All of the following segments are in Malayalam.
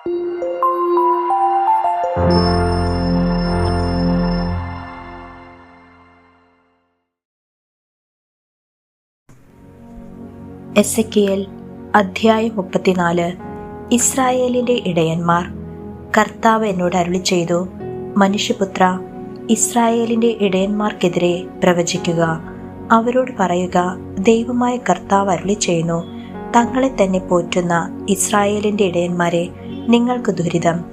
എസക്കിയൽ അധ്യായം മുപ്പത്തിനാല്. ഇസ്രായേലിന്റെ ഇടയന്മാർ കർത്താവ് എന്നോട് അരുളി ചെയ്തു മനുഷ്യപുത്ര ഇസ്രായേലിന്റെ ഇടയന്മാർക്കെതിരെ പ്രവചിക്കുക. അവരോട് പറയുക ദൈവമായ കർത്താവ് അരുളി ചെയ്യുന്നു തങ്ങളെ തന്നെ പോറ്റുന്ന ഇസ്രായേലിന്റെ ഇടയന്മാരെ നിങ്ങൾക്ക് ദുരിതം.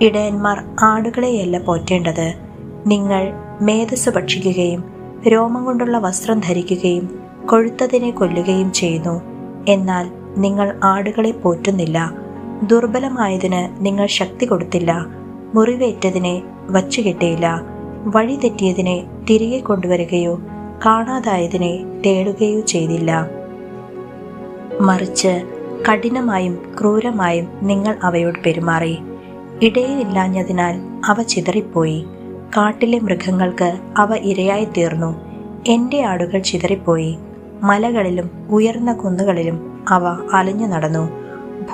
ഇടയന്മാർ ആടുകളെയല്ല പോറ്റേണ്ടത്. നിങ്ങൾ മേധസ് ഭക്ഷിക്കുകയും രോമം കൊണ്ടുള്ള വസ്ത്രം ധരിക്കുകയും കൊഴുത്തതിനെ കൊല്ലുകയും ചെയ്യുന്നു. എന്നാൽ നിങ്ങൾ ആടുകളെ പോറ്റുന്നില്ല. ദുർബലമായതിന് നിങ്ങൾ ശക്തി കൊടുത്തില്ല. മുറിവേറ്റതിനെ വച്ചുകെട്ടിയില്ല. വഴി തെറ്റിയതിനെ തിരികെ കൊണ്ടുവരികയോ കാണാതായതിനെ തേടുകയോ ചെയ്തില്ല. മറിച്ച് കഠിനമായും ക്രൂരമായും നിങ്ങൾ അവയോട് പെരുമാറി. ഇടയിലില്ലാഞ്ഞതിനാൽ അവ ചിതറിപ്പോയി. കാട്ടിലെ മൃഗങ്ങൾക്ക് അവ ഇരയായി തീർന്നു. എന്റെ ആടുകൾ ചിതറിപ്പോയി. മലകളിലും ഉയർന്ന കുന്നുകളിലും അവ അലഞ്ഞു നടന്നു.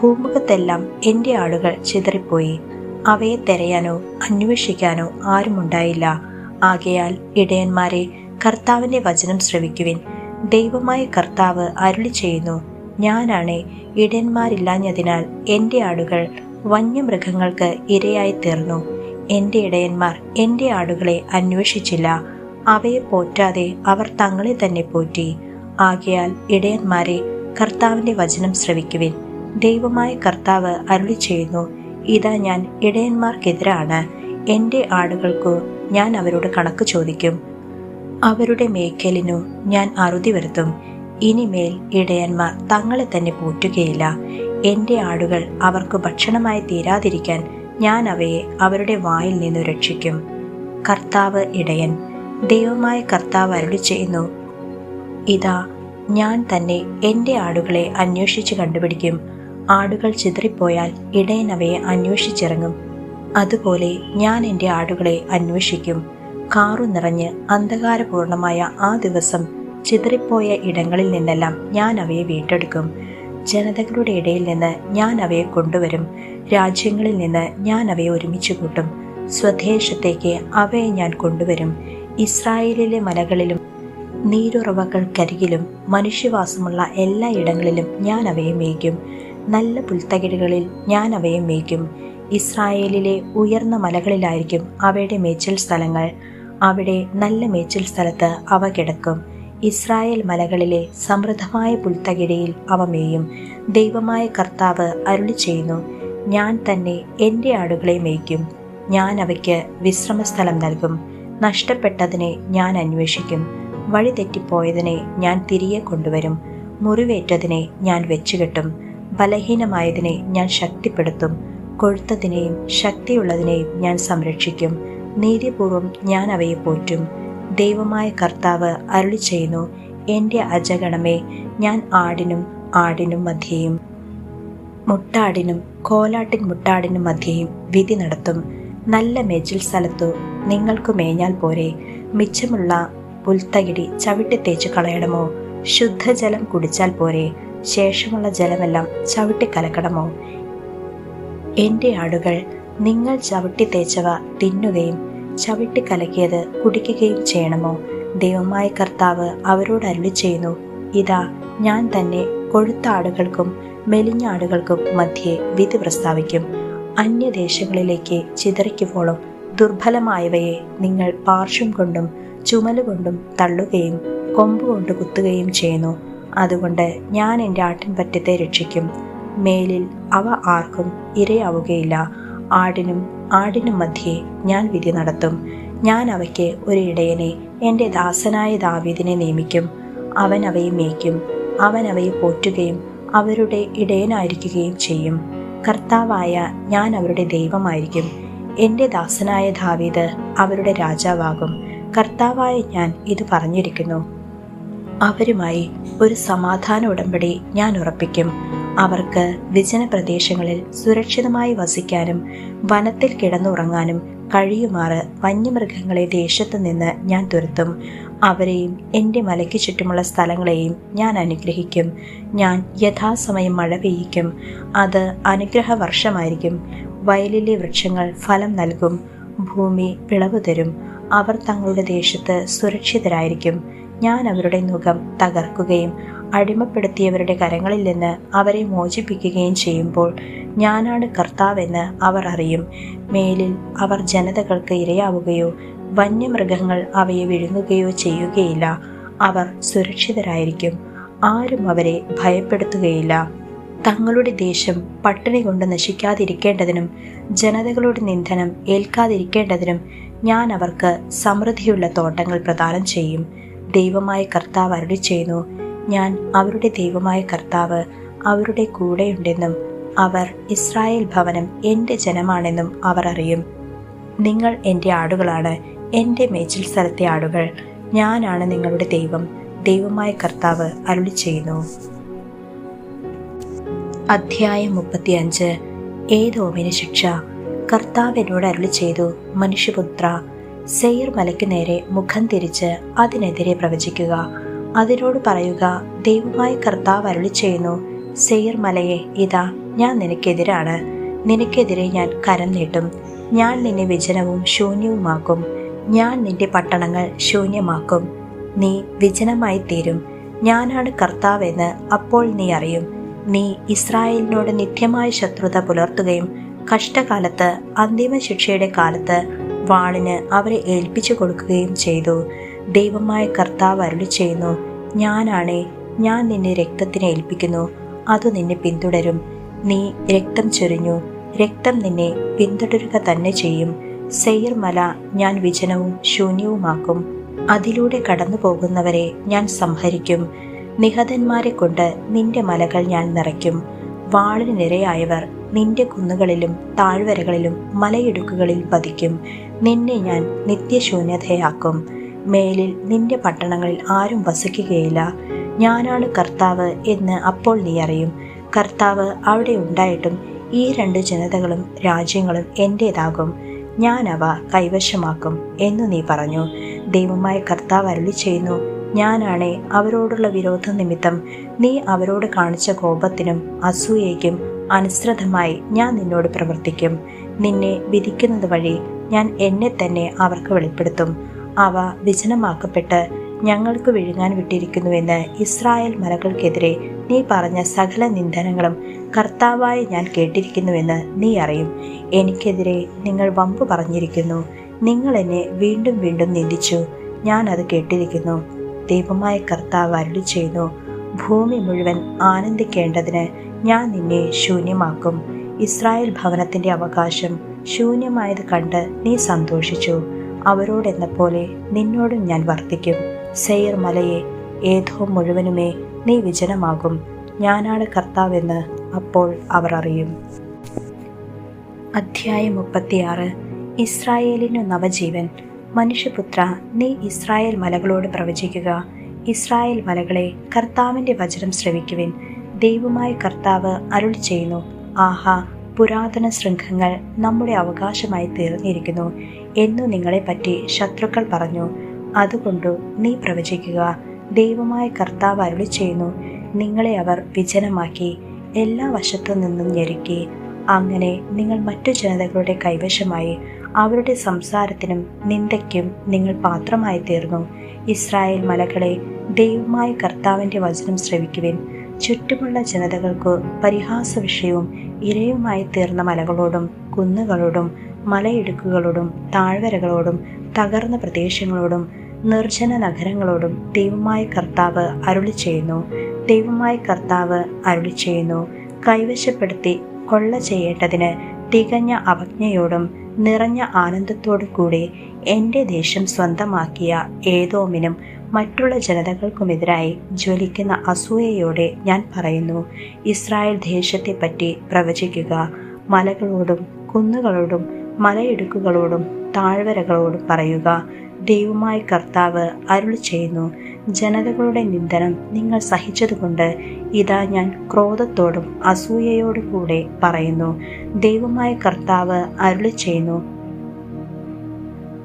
ഭൂമുഖത്തെല്ലാം എന്റെ ആടുകൾ ചിതറിപ്പോയി. അവയെ തെരയാനോ അന്വേഷിക്കാനോ ആരുമുണ്ടായില്ല. ആകയാൽ ഇടയന്മാരെ കർത്താവിന്റെ വചനം ശ്രവിക്കുവിൻ. ദൈവമായ കർത്താവ് അരുളി ചെയ്യുന്നു ഞാനാണ് ഇടയന്മാരില്ലാഞ്ഞതിനാൽ എന്റെ ആടുകൾ വന്യമൃഗങ്ങൾക്ക് ഇരയായി തീർന്നു എന്റെ ഇടയന്മാർ എന്റെ ആടുകളെ അന്വേഷിച്ചില്ല. അവയെ പോറ്റാതെ അവർ തങ്ങളെ തന്നെ പോറ്റി. ആകയാൽ ഇടയന്മാരെ കർത്താവിന്റെ വചനം ശ്രവിക്കുവിൻ. ദൈവമായ കർത്താവ് അരുളി ചെയ്യുന്നു ഇതാ ഞാൻ ഇടയന്മാർക്കെതിരാണ്. എന്റെ ആടുകൾക്കു ഞാൻ അവരോട് കണക്ക് ചോദിക്കും. അവരുടെ മേക്കലിനു ഞാൻ അറുതി വരുത്തും. ഇനിമേൽ ഇടയന്മാർ തങ്ങളെ തന്നെ പോറ്റുകയില്ല. എന്റെ ആടുകൾ അവർക്ക് ഭക്ഷണമായി തീരാതിരിക്കാൻ ഞാൻ അവയെ അവരുടെ വായിൽ നിന്നു രക്ഷിക്കും. കർത്താവ് ഇടയൻ ദൈവമായ കർത്താവ് അരുളി ചെയ്യുന്നു ഇതാ ഞാൻ തന്നെ എന്റെ ആടുകളെ അന്വേഷിച്ച് കണ്ടുപിടിക്കും. ആടുകൾ ചിതറിപ്പോയാൽ ഇടയൻ അവയെ അന്വേഷിച്ചിറങ്ങും. അതുപോലെ ഞാൻ എന്റെ ആടുകളെ അന്വേഷിക്കും. കാറു നിറഞ്ഞ് അന്ധകാരപൂർണമായ ആ ദിവസം ചിതറിപ്പോയ ഇടങ്ങളിൽ നിന്നെല്ലാം ഞാൻ അവയെ വീണ്ടെടുക്കും. ജനതകളുടെ ഇടയിൽ നിന്ന് ഞാൻ അവയെ കൊണ്ടുവരും. രാജ്യങ്ങളിൽ നിന്ന് ഞാൻ അവയെ ഒരുമിച്ച് കൂട്ടും. സ്വദേശത്തേക്ക് അവയെ ഞാൻ കൊണ്ടുവരും. ഇസ്രായേലിലെ മലകളിലും നീരുറവകൾക്കരികിലും മനുഷ്യവാസമുള്ള എല്ലാ ഇടങ്ങളിലും ഞാൻ അവയെ മേയ്ക്കും. നല്ല പുൽത്തകിടുകളിൽ ഞാൻ അവയെ മേയ്ക്കും. ഇസ്രായേലിലെ ഉയർന്ന മലകളിലായിരിക്കും അവയുടെ മേച്ചൽ സ്ഥലങ്ങൾ. അവിടെ നല്ല മേച്ചൽ സ്ഥലത്ത് അവ കിടക്കും. ഇസ്രായേൽ മലകളിലെ സമൃദ്ധമായ പുൽത്തകിടയിൽ അവ മേയും. ദൈവമായ കർത്താവ് അരുളി ചെയ്യുന്നു ഞാൻ തന്നെ എന്റെ ആടുകളെ മേയ്ക്കും. ഞാൻ അവയ്ക്ക് വിശ്രമസ്ഥലം നൽകും. നഷ്ടപ്പെട്ടതിനെ ഞാൻ അന്വേഷിക്കും. വഴി തെറ്റിപ്പോയതിനെ ഞാൻ തിരികെ കൊണ്ടുവരും. മുറിവേറ്റതിനെ ഞാൻ വെച്ചുകെട്ടും. ബലഹീനമായതിനെ ഞാൻ ശക്തിപ്പെടുത്തും. കൊഴുത്തതിനെയും ശക്തിയുള്ളതിനെയും ഞാൻ സംരക്ഷിക്കും. നീതിപൂർവം ഞാൻ അവയെ പോറ്റും. ദൈവമായ കർത്താവ് അരുളി ചെയ്യുന്നു എന്റെ അജഗണമേ ഞാൻ ആടിനും ആടിനും മധ്യേയും മുട്ടാടിനും കോലാട്ടിൻ മുട്ടാടിനും മധ്യേയും വിധി നടത്തും. നല്ല മേച്ചിൽ സ്ഥലത്തു നിങ്ങൾക്ക് മേഞ്ഞാൽ പോരെ. മിച്ചമുള്ള പുൽത്തകിടി ചവിട്ടി തേച്ച് കളയണമോ? ശുദ്ധജലം കുടിച്ചാൽ പോരെ. ശേഷമുള്ള ജലമെല്ലാം ചവിട്ടി കലക്കണമോ? എന്റെ ആടുകൾ നിങ്ങൾ ചവിട്ടി തേച്ചവ തിന്നുകയും ചവിട്ടി കലക്കിയത് കുടിക്കുകയും ചെയ്യണമോ? ദൈവമായ കർത്താവ് അവരോട് അരുളി ചെയ്യുന്നു ഇതാ ഞാൻ തന്നെ കൊഴുത്ത ആടുകൾക്കും മെലിഞ്ഞ ആടുകൾക്കും മധ്യേ വിധി പ്രസ്താവിക്കും. അന്യദേശങ്ങളിലേക്ക് ചിതറിക്കുവോളം ദുർബലമായവയെ നിങ്ങൾ പാർശ്വം കൊണ്ടും ചുമലുകൊണ്ടും തള്ളുകയും കൊമ്പുകൊണ്ട് കുത്തുകയും ചെയ്യുന്നു. അതുകൊണ്ട് ഞാൻ എന്റെ ആട്ടിൻപറ്റത്തെ രക്ഷിക്കും. മേലിൽ അവ ആർക്കും ഇരയാവുകയില്ല. ആടിനും ആടിനും മധ്യേ ഞാൻ വിധി നടത്തും. ഞാൻ അവയ്ക്ക് ഒരു ഇടയനെ എന്റെ ദാസനായ ദാവീദിനെ നിയമിക്കും. അവൻ അവയെ മേയ്ക്കും. അവൻ അവയെ പോറ്റുകയും അവരുടെ ഇടയനായിരിക്കുകയും ചെയ്യും. കർത്താവായ ഞാൻ അവരുടെ ദൈവമായിരിക്കും. എന്റെ ദാസനായ ദാവീദ് അവരുടെ രാജാവാകും. കർത്താവായ ഞാൻ ഇത് പറഞ്ഞിരിക്കുന്നു. അവരുമായി ഒരു സമാധാന ഉടമ്പടി ഞാൻ ഉറപ്പിക്കും. അവർക്ക് വിജന പ്രദേശങ്ങളിൽ സുരക്ഷിതമായി വസിക്കാനും വനത്തിൽ കിടന്നുറങ്ങാനും കഴിയുമാറ് വന്യമൃഗങ്ങളെ ദേശത്തു നിന്ന് ഞാൻ തുരത്തും. അവരെയും എന്റെ മലയ്ക്ക് ചുറ്റുമുള്ള സ്ഥലങ്ങളെയും ഞാൻ അനുഗ്രഹിക്കും. ഞാൻ യഥാസമയം മഴ പെയ്യിക്കും. അത് അനുഗ്രഹ വർഷമായിരിക്കും വയലിലെ വൃക്ഷങ്ങൾ ഫലം നൽകും. ഭൂമി വിളവ് തരും. അവർ തങ്ങളുടെ ദേശത്ത് സുരക്ഷിതരായിരിക്കും. ഞാൻ അവരുടെ മുഖം തകർക്കുകയും അടിമപ്പെടുത്തിയവരുടെ കരങ്ങളിൽ നിന്ന് അവരെ മോചിപ്പിക്കുകയും ചെയ്യുമ്പോൾ ഞാനാണ് കർത്താവെന്ന് അവർ അറിയും. മേലിൽ അവർ ജനതകൾക്ക് ഇരയാവുകയോ വന്യമൃഗങ്ങൾ അവയെ വിഴുങ്ങുകയോ ചെയ്യുകയില്ല. അവർ സുരക്ഷിതരായിരിക്കും. ആരും അവരെ ഭയപ്പെടുത്തുകയില്ല. തങ്ങളുടെ ദേശം പട്ടിണി കൊണ്ട് നശിക്കാതിരിക്കേണ്ടതിനും ജനതകളുടെ നിന്ദനം ഏൽക്കാതിരിക്കേണ്ടതിനും ഞാൻ അവർക്ക് സമൃദ്ധിയുള്ള തോട്ടങ്ങൾ പ്രദാനം ചെയ്യും. ദൈവമായ കർത്താവ് അരുളി ചെയ്യുന്നു ഞാൻ അവരുടെ ദൈവമായ കർത്താവ് അവരുടെ കൂടെയുണ്ടെന്നും അവർ ഇസ്രായേൽ ഭവനം എന്റെ ജനമാണെന്നും അവർ അറിയും. നിങ്ങൾ എന്റെ ആടുകളാണ് എന്റെ മേച്ചിൽ സ്ഥലത്തെ ആടുകൾ. ഞാനാണ് നിങ്ങളുടെ ദൈവം ദൈവമായ കർത്താവ് അരുളി ചെയ്യുന്നു. അധ്യായം മുപ്പത്തിയഞ്ച്. ഏതോമിന് ശിക്ഷ. കർത്താവ് എന്നോട് അരുളി ചെയ്തു മനുഷ്യപുത്ര സെയർ മലയ്ക്ക് നേരെ മുഖം തിരിച്ച് അതിനെതിരെ പ്രവചിക്കുക. അതിനോട് പറയുക ദൈവമായ കർത്താവ് അരുളി ചെയ്യുന്നു സെയർ മലയെ ഇതാ ഞാൻ നിനക്കെതിരാണ്. നിനക്കെതിരെ ഞാൻ കരം നീട്ടും. ഞാൻ നിന്നെ വിജനവും ശൂന്യവുമാക്കും. ഞാൻ നിന്റെ പട്ടണങ്ങൾ ശൂന്യമാക്കും. നീ വിജനമായി തീരും ഞാനാണ് കർത്താവെന്ന് അപ്പോൾ നീ അറിയും. നീ ഇസ്രായേലിനോട് നിത്യമായ ശത്രുത പുലർത്തുകയും കഷ്ടകാലത്ത് അന്തിമ ശിക്ഷയുടെ കാലത്ത് വാളിന് അവരെ ഏൽപ്പിച്ചു കൊടുക്കുകയും ചെയ്തു. ദൈവമായ കർത്താവ് അരുളി ചെയ്യുന്നു. ഞാനാണേ ഞാൻ നിന്നെ രക്തത്തിന് ഏൽപ്പിക്കുന്നു. അത് നിന്നെ പിന്തുടരും. നീ രക്തം ചൊരിഞ്ഞു രക്തം നിന്നെ പിന്തുടരുക തന്നെ ചെയ്യും. സെയ്യർ മല ഞാൻ വിജനവും ശൂന്യവുമാക്കും. അതിലൂടെ കടന്നു പോകുന്നവരെ ഞാൻ സംഹരിക്കും. നിഹതന്മാരെ കൊണ്ട് നിന്റെ മലകൾ ഞാൻ നിറയ്ക്കും. വാളിന് നിരയായവർ നിന്റെ കുന്നുകളിലും താഴ്വരകളിലും മലയിടുക്കുകളിൽ പതിക്കും. നിന്നെ ഞാൻ നിത്യശൂന്യതയാക്കും. മേലിൽ നിന്റെ പട്ടണങ്ങളിൽ ആരും വസിക്കുകയില്ല. ഞാനാണ് കർത്താവ് എന്ന് അപ്പോൾ നീ അറിയും. കർത്താവ് അവിടെ ഉണ്ടായിട്ടും ഈ രണ്ട് ജനതകളും രാജ്യങ്ങളും എന്റേതാകും ഞാൻ അവ കൈവശമാക്കും എന്നു നീ പറഞ്ഞു. ദൈവമായ കർത്താവ് അരുളി ചെയ്യുന്നു ഞാനാണേ അവരോടുള്ള വിരോധ നിമിത്തം നീ അവരോട് കാണിച്ച കോപത്തിനും അസൂയയ്ക്കും അനുസൃതമായി ഞാൻ നിന്നോട് പ്രവർത്തിക്കും. നിന്നെ വിധിക്കുന്നത് വഴി ഞാൻ എന്നെ തന്നെ അവർക്ക് വെളിപ്പെടുത്തും. അവ വിജനമാക്കപ്പെട്ട് ഞങ്ങൾക്ക് വിഴുങ്ങാൻ വിട്ടിരിക്കുന്നുവെന്ന് ഇസ്രായേൽ മലകൾക്കെതിരെ നീ പറഞ്ഞ സകല നിന്ദനങ്ങളും കർത്താവായി ഞാൻ കേട്ടിരിക്കുന്നുവെന്ന് നീ അറിയും. എനിക്കെതിരെ നിങ്ങൾ വമ്പ് പറഞ്ഞിരിക്കുന്നു. നിങ്ങൾ എന്നെ വീണ്ടും വീണ്ടും നിന്ദിച്ചു. ഞാൻ അത് കേട്ടിരിക്കുന്നു. ദൈവമായ കർത്താവ് അരുളി ചെയ്യുന്നു. ഭൂമി മുഴുവൻ ആനന്ദിക്കേണ്ടതിന് ഞാൻ നിന്നെ ശൂന്യമാക്കും. ഇസ്രായേൽ ഭവനത്തിന്റെ അവകാശം ശൂന്യമായത് കണ്ട് നീ സന്തോഷിച്ചു. അവരോടെന്ന പോലെ നിന്നോടും ഞാൻ വർദ്ധിക്കും സെയർ മലയെ ഏതോ മുഴുവനുമേ നീ വിജനമാകും. ഞാനാണ് കർത്താവെന്ന് അപ്പോൾ അവർ അറിയും. അധ്യായം മുപ്പത്തിയാറ്. ഇസ്രായേലിനു നവജീവൻ. മനുഷ്യപുത്ര നീ ഇസ്രായേൽ മലകളോട് പ്രവചിക്കുക. ഇസ്രായേൽ മലകളെ കർത്താവിന്റെ വചനം ശ്രവിക്കുവിൻ. ദൈവമായ കർത്താവ് അരുളി ചെയ്യുന്നു. ആഹാ പുരാതന ശൃംഖങ്ങൾ നമ്മുടെ അവകാശമായി തീർന്നിരിക്കുന്നു. എന്നു നിങ്ങളെപ്പറ്റി ശത്രുക്കൾ പറഞ്ഞു. അതുകൊണ്ടു നീ പ്രവചിക്കുക. ദൈവമായ കർത്താവ് അരുളി ചെയ്യുന്നു. നിങ്ങളെ അവർ വിജനമാക്കി എല്ലാ വശത്തു നിന്നും ഞെരുക്കി. അങ്ങനെ നിങ്ങൾ മറ്റു ജനതകളുടെ കൈവശമായി അവരുടെ സംസാരത്തിനും നിന്ദയ്ക്കും നിങ്ങൾ പാത്രമായി തീർന്നു ഇസ്രായേൽ മലകളെ ദൈവമായ കർത്താവിന്റെ വചനം ശ്രവിക്കുവിൻ. ചുറ്റുമുള്ള ജനതകൾക്ക് പരിഹാസ വിഷയവും ഇരയുമായി തീർന്ന മലകളോടും കുന്നുകളോടും മലയിടുക്കുകളോടും താഴ്വരകളോടും തകർന്ന പ്രദേശങ്ങളോടും നിർജന നഗരങ്ങളോടും ദൈവമായ കർത്താവ് അരുളി ചെയ്യുന്നു. ദൈവമായ കർത്താവ് അരുളി ചെയ്യുന്നു. കൈവശപ്പെടുത്തി കൊള്ള ചെയ്യേണ്ടതിന് തികഞ്ഞ അവജ്ഞയോടും നിറഞ്ഞ ആനന്ദത്തോടു കൂടി എന്റെ ദേശം സ്വന്തമാക്കിയ ഏതോമിനും മറ്റുള്ള ജനതകൾക്കുമെതിരായി ജ്വലിക്കുന്ന അസൂയയോടെ ഞാൻ പറയുന്നു ഇസ്രായേൽ ദേശത്തെപ്പറ്റി പ്രവചിക്കുക. മലകളോടും കുന്നുകളോടും മലയിടുക്കുകളോടും താഴ്വരകളോടും പറയുക. ദൈവമായ കർത്താവ് അരുൾ ചെയ്യുന്നു ജനതകളുടെ നിന്ദനം നിങ്ങൾ സഹിച്ചതുകൊണ്ട് ഇതാ ഞാൻ ക്രോധത്തോടും അസൂയയോടും കൂടെ പറയുന്നു. ദൈവമായ കർത്താവ് അരുളി ചെയ്യുന്നു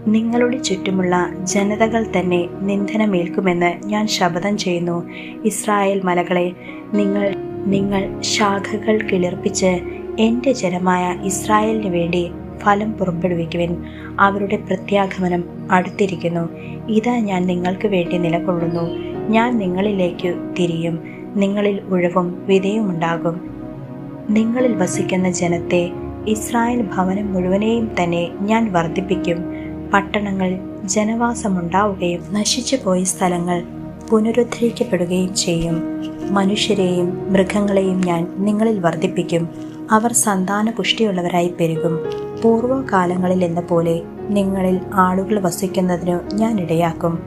നിങ്ങളുടെ ചുറ്റുമുള്ള ജനതകൾ തന്നെ നിന്ദനമേൽക്കുമെന്ന് ഞാൻ ശപഥം ചെയ്യുന്നു. ഇസ്രായേൽ മലകളെ നിങ്ങൾ നിങ്ങൾ ശാഖകൾ കിളിർപ്പിച്ച് എന്റെ ജനമായ ഇസ്രായേലിന് വേണ്ടി ഫലം പുറപ്പെടുവിക്കുവിൻ. അവരുടെ പ്രത്യാഗമനം അടുത്തിരിക്കുന്നു. ഇതാ ഞാൻ നിങ്ങൾക്ക് വേണ്ടി നിലകൊള്ളുന്നു. ഞാൻ നിങ്ങളിലേക്ക് തിരിയും. നിങ്ങളിൽ ഉഴവും വിധേയമുണ്ടാകും. നിങ്ങളിൽ വസിക്കുന്ന ജനത്തെ ഇസ്രായേൽ ഭവനം മുഴുവനെയും തന്നെ ഞാൻ വർദ്ധിപ്പിക്കും. പട്ടണങ്ങൾ ജനവാസമുണ്ടാവുകയും നശിച്ചു പോയ സ്ഥലങ്ങൾ പുനരുദ്ധരിക്കപ്പെടുകയും ചെയ്യും. മനുഷ്യരെയും മൃഗങ്ങളെയും ഞാൻ നിങ്ങളിൽ വർദ്ധിപ്പിക്കും. അവർ സന്താന പുഷ്ടിയുള്ളവരായി പെരുകും. പൂർവകാലങ്ങളിൽ എന്ന പോലെ നിങ്ങളിൽ ആളുകൾ വസിക്കുന്നതിനു ഞാൻ ഇടയാക്കും.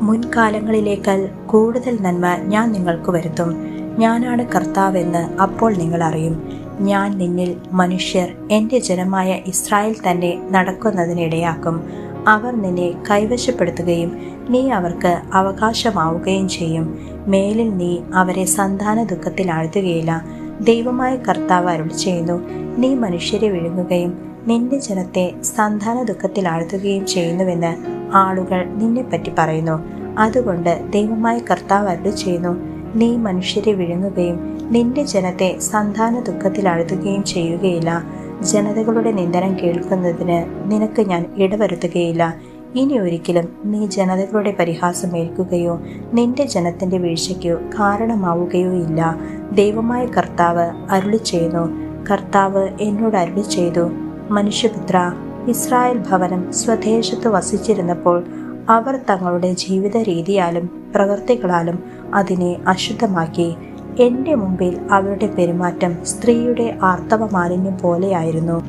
മുൻകാലങ്ങളിലേക്കാൾ കൂടുതൽ നന്മ ഞാൻ നിങ്ങൾക്ക് വരുത്തും. ഞാനാണ് കർത്താവെന്ന് അപ്പോൾ നിങ്ങൾ അറിയും. ഞാൻ നിന്നിൽ മനുഷ്യർ എന്റെ ജനമായ ഇസ്രായേൽ തന്നെ നടക്കുന്നതിനിടയാക്കും. അവർ നിന്നെ കൈവശപ്പെടുത്തുകയും നീ അവർക്ക് അവകാശമാവുകയും ചെയ്യും. മേലിൽ നീ അവരെ സന്താന ദുഃഖത്തിൽ ആഴ്ത്തുകയില്ല. ദൈവമായ കർത്താവ് അരുൾ ചെയ്യുന്നു നീ മനുഷ്യരെ വിഴുങ്ങുകയും നിന്റെ ജനത്തെ സന്താന ദുഃഖത്തിൽ ആഴ്ത്തുകയും ചെയ്യുന്നുവെന്ന് ആളുകൾ നിന്നെപ്പറ്റി പറയുന്നു. അതുകൊണ്ട് ദൈവമായ കർത്താവ് അരുൾ ചെയ്യുന്നു നീ മനുഷ്യരെ വിഴുങ്ങുകയും നിന്റെ ജനത്തെ സന്താന ദുഃഖത്തിൽ അഴുതുകയും ചെയ്യുകയില്ല. ജനതകളുടെ നിന്ദനം കേൾക്കുന്നതിന് നിനക്ക് ഞാൻ ഇടവരുത്തുകയില്ല. ഇനി ഒരിക്കലും നീ ജനതകളുടെ പരിഹാസം ഏൽക്കുകയോ നിന്റെ ജനത്തിന്റെ വീഴ്ചയ്ക്കോ കാരണമാവുകയോ ഇല്ല. ദൈവമായ കർത്താവ് അരുളി ചെയ്യുന്നു. കർത്താവ് എന്നോട് അരുളി ചെയ്തു. മനുഷ്യപുത്ര ഇസ്രായേൽ ഭവനം സ്വദേശത്ത് വസിച്ചിരുന്നപ്പോൾ അവർ തങ്ങളുടെ ജീവിത രീതിയാലും പ്രവൃത്തികളാലും അതിനെ അശുദ്ധമാക്കി. എന്റെ മുമ്പിൽ അവരുടെ പെരുമാറ്റം സ്ത്രീയുടെ ആർത്തവ മാലിന്യം പോലെയായിരുന്നു.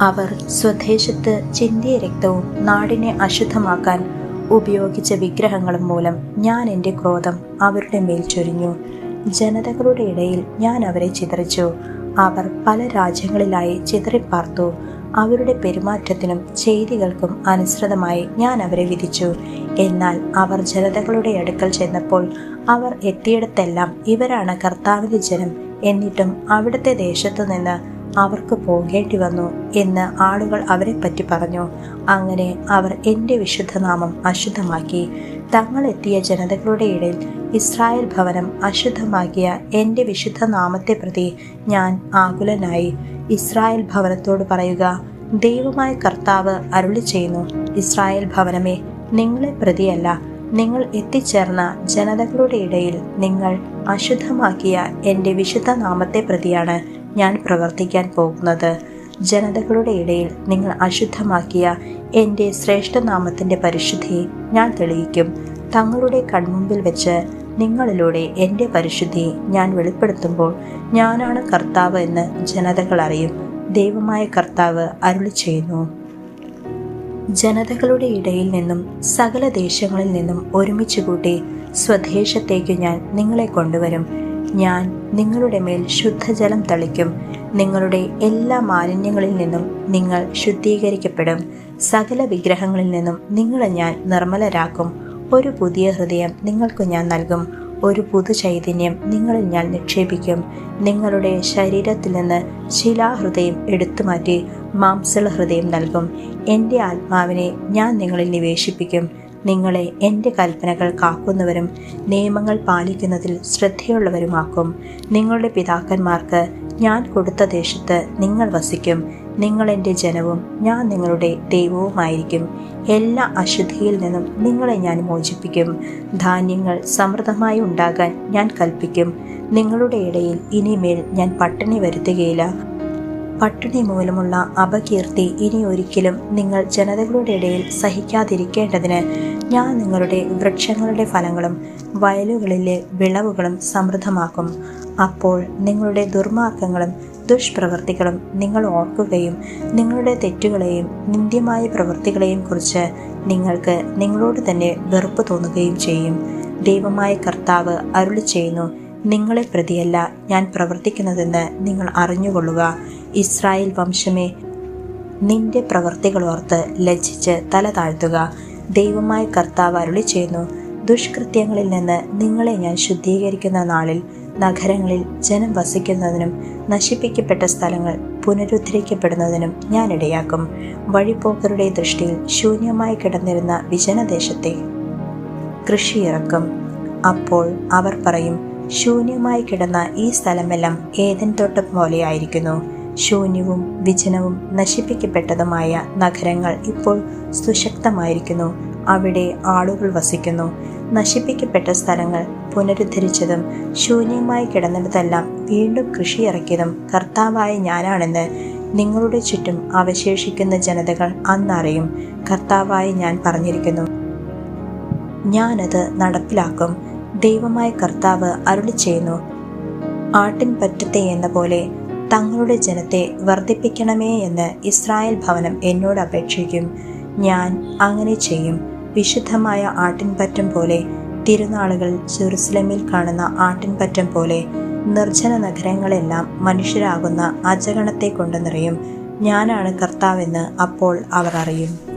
അവർ സ്വദേശത്ത് ചിന്തിയ രക്തവും നാടിനെ അശുദ്ധമാക്കാൻ ഉപയോഗിച്ച വിഗ്രഹങ്ങളും മൂലം ഞാൻ എന്റെ ക്രോധം അവരുടെ മേൽ ചൊരിഞ്ഞു. ജനതകളുടെ ഇടയിൽ ഞാൻ അവരെ ചിതറിച്ചു. അവർ പല രാജ്യങ്ങളിലായി ചിതറിപ്പാർത്തു. അവരുടെ പെരുമാറ്റത്തിനും ചെയ്തികൾക്കും അനുസൃതമായി ഞാൻ അവരെ വിധിച്ചു. എന്നാൽ അവർ ജനതകളുടെ അടുക്കൽ ചെന്നപ്പോൾ അവർ എത്തിയിടത്തെല്ലാം ഇവരാണ് കർത്താവിന്റെ ജനം എന്നിട്ടും അവിടുത്തെ ദേശത്തു നിന്ന് അവർക്ക് പോകേണ്ടി വന്നു എന്ന് ആളുകൾ അവരെപ്പറ്റി പറഞ്ഞു. അങ്ങനെ അവർ എന്റെ വിശുദ്ധനാമം അശുദ്ധമാക്കി. തങ്ങളെത്തിയ ജനതകളുടെ ഇടയിൽ ഇസ്രായേൽ ഭവനം അശുദ്ധമാക്കിയ എന്റെ വിശുദ്ധ നാമത്തെ പ്രതി ഞാൻ ആകുലനായി. ഇസ്രായേൽ ഭവനത്തോട് പറയുക ദൈവമായ കർത്താവ് അരുളി ചെയ്യുന്നു ഇസ്രായേൽ ഭവനമേ നിങ്ങളെ പ്രതിയല്ല. നിങ്ങൾ എത്തിച്ചേർന്ന ജനതകളുടെ ഇടയിൽ നിങ്ങൾ അശുദ്ധമാക്കിയ എന്റെ വിശുദ്ധ നാമത്തെ പ്രതിയാണ് ഞാൻ പ്രവർത്തിക്കാൻ പോകുന്നത്. ജനതകളുടെ ഇടയിൽ നിങ്ങൾ അശുദ്ധമാക്കിയ എന്റെ ശ്രേഷ്ഠനാമത്തിന്റെ പരിശുദ്ധിയെ ഞാൻ തെളിയിക്കും. തങ്ങളുടെ കൺമുമ്പിൽ വെച്ച് നിങ്ങളിലൂടെ എന്റെ പരിശുദ്ധിയെ ഞാൻ വെളിപ്പെടുത്തുമ്പോൾ ഞാനാണ് കർത്താവ് എന്ന് ജനതകൾ അറിയും. ദൈവമായ കർത്താവ് അരുളി ചെയ്യുന്നു. ജനതകളുടെ ഇടയിൽ നിന്നും സകല ദേശങ്ങളിൽ നിന്നും ഒരുമിച്ച് കൂട്ടി സ്വദേശത്തേക്ക് ഞാൻ നിങ്ങളെ കൊണ്ടുവരും. ഞാൻ നിങ്ങളുടെ മേൽ ശുദ്ധജലം തളിക്കും. നിങ്ങളുടെ എല്ലാ മാലിന്യങ്ങളിൽ നിന്നും നിങ്ങൾ ശുദ്ധീകരിക്കപ്പെടും. സകല വിഗ്രഹങ്ങളിൽ നിന്നും നിങ്ങളെ ഞാൻ നിർമ്മലരാക്കും. ഒരു പുതിയ ഹൃദയം നിങ്ങൾക്ക് ഞാൻ നൽകും. ഒരു പുതു ചൈതന്യം നിങ്ങളിൽ ഞാൻ നിക്ഷേപിക്കും. നിങ്ങളുടെ ശരീരത്തിൽ നിന്ന് ശിലാഹൃദയം എടുത്തു മാറ്റി മാംസള ഹൃദയം നൽകും. എന്റെ ആത്മാവിനെ ഞാൻ നിങ്ങളിൽ നിവേശിപ്പിക്കും. നിങ്ങളെ എന്റെ കൽപ്പനകൾ കാക്കുന്നവരും നിയമങ്ങൾ പാലിക്കുന്നതിൽ ശ്രദ്ധയുള്ളവരുമാക്കും. നിങ്ങളുടെ പിതാക്കന്മാർക്ക് ഞാൻ കൊടുത്ത ദേശത്ത് നിങ്ങൾ വസിക്കും. നിങ്ങൾ എന്റെ ജനവും ഞാൻ നിങ്ങളുടെ ദൈവവുമായിരിക്കും. എല്ലാ അശുദ്ധിയിൽ നിന്നും നിങ്ങളെ ഞാൻ മോചിപ്പിക്കും. ധാന്യങ്ങൾ സമൃദ്ധമായി ഉണ്ടാകാൻ ഞാൻ കൽപ്പിക്കും. നിങ്ങളുടെ ഇടയിൽ ഇനിമേൽ ഞാൻ പട്ടിണി വരുത്തുകയില്ല. പട്ടിണി മൂലമുള്ള അപകീർത്തി ഇനി ഒരിക്കലും നിങ്ങൾ ജനതകളുടെ ഇടയിൽ സഹിക്കാതിരിക്കേണ്ടതിന് ഞാൻ നിങ്ങളുടെ വൃക്ഷങ്ങളുടെ ഫലങ്ങളും വയലുകളിലെ വിളവുകളും സമൃദ്ധമാക്കും. അപ്പോൾ നിങ്ങളുടെ ദുർമാർഗങ്ങളും ദുഷ്പ്രവൃത്തികളും നിങ്ങൾ ഓർക്കുകയും നിങ്ങളുടെ തെറ്റുകളെയും നിന്ദ്യമായ പ്രവൃത്തികളെയും കുറിച്ച് നിങ്ങൾക്ക് നിങ്ങളോട് തന്നെ വെറുപ്പ് തോന്നുകയും ചെയ്യും. ദൈവമായ കർത്താവ് അരുളി ചെയ്യുന്നു നിങ്ങളെ പ്രതിയല്ല ഞാൻ പ്രവർത്തിക്കുന്നതെന്ന് നിങ്ങൾ അറിഞ്ഞുകൊള്ളുക. ഇസ്രായേൽ വംശമേ നിന്റെ പ്രവൃത്തികളോർത്ത് ലജ്ജിച്ച് തല താഴ്ത്തുക. ദൈവമായ കർത്താവ് അരുളി ചെയ്യുന്നു ദുഷ്കൃത്യങ്ങളിൽ നിന്ന് നിങ്ങളെ ഞാൻ ശുദ്ധീകരിക്കുന്ന നാളിൽ നഗരങ്ങളിൽ ജനം വസിക്കുന്നതിനും നശിപ്പിക്കപ്പെട്ട സ്ഥലങ്ങൾ പുനരുദ്ധരിക്കപ്പെടുന്നതിനും ഞാൻ ഇടയാക്കും. വഴിപോക്കരുടെ ദൃഷ്ടിയിൽ ശൂന്യമായി കിടന്നിരുന്ന വിജനദേശത്തെ കൃഷിയിറക്കും. അപ്പോൾ അവർ പറയും ശൂന്യമായി കിടന്ന ഈ സ്ഥലമെല്ലാം ഏതൻ തോട്ടം പോലെയായിരിക്കുന്നു. ശൂന്യവും വിജനവും നശിപ്പിക്കപ്പെട്ടതുമായ നഗരങ്ങൾ ഇപ്പോൾ സുശക്തമായിരിക്കുന്നു. അവിടെ ആളുകൾ വസിക്കുന്നു. നശിപ്പിക്കപ്പെട്ട സ്ഥലങ്ങൾ പുനരുദ്ധരിച്ചതും ശൂന്യമായി കിടന്നിടത്തെല്ലാം വീണ്ടും കൃഷി ഇറക്കിയതും കർത്താവായ ഞാനാണെന്ന് നിങ്ങളുടെ ചുറ്റും അവശേഷിക്കുന്ന ജനതകൾ അന്നറിയും. കർത്താവായി ഞാൻ പറഞ്ഞിരിക്കുന്നു. ഞാനത് നടപ്പിലാക്കും. ദൈവമായ കർത്താവ് അരുളി ചെയ്യുന്നു. ആട്ടിൻ പറ്റത്തെ എന്ന പോലെ തങ്ങളുടെ ജനത്തെ വർദ്ധിപ്പിക്കണമേ എന്ന് ഇസ്രായേൽ ഭവനം എന്നോട് അപേക്ഷിക്കും. ഞാൻ അങ്ങനെ ചെയ്യും. വിശുദ്ധമായ ആട്ടിൻപറ്റം പോലെ തിരുനാളുകൾ ജെറുസലമിൽ കാണുന്ന ആട്ടിൻപറ്റം പോലെ നിർജന നഗരങ്ങളെല്ലാം മനുഷ്യരാകുന്ന അജഗണത്തെ കൊണ്ട് നിറയും. ഞാനാണ് കർത്താവെന്ന് അപ്പോൾ അവർ അറിയും.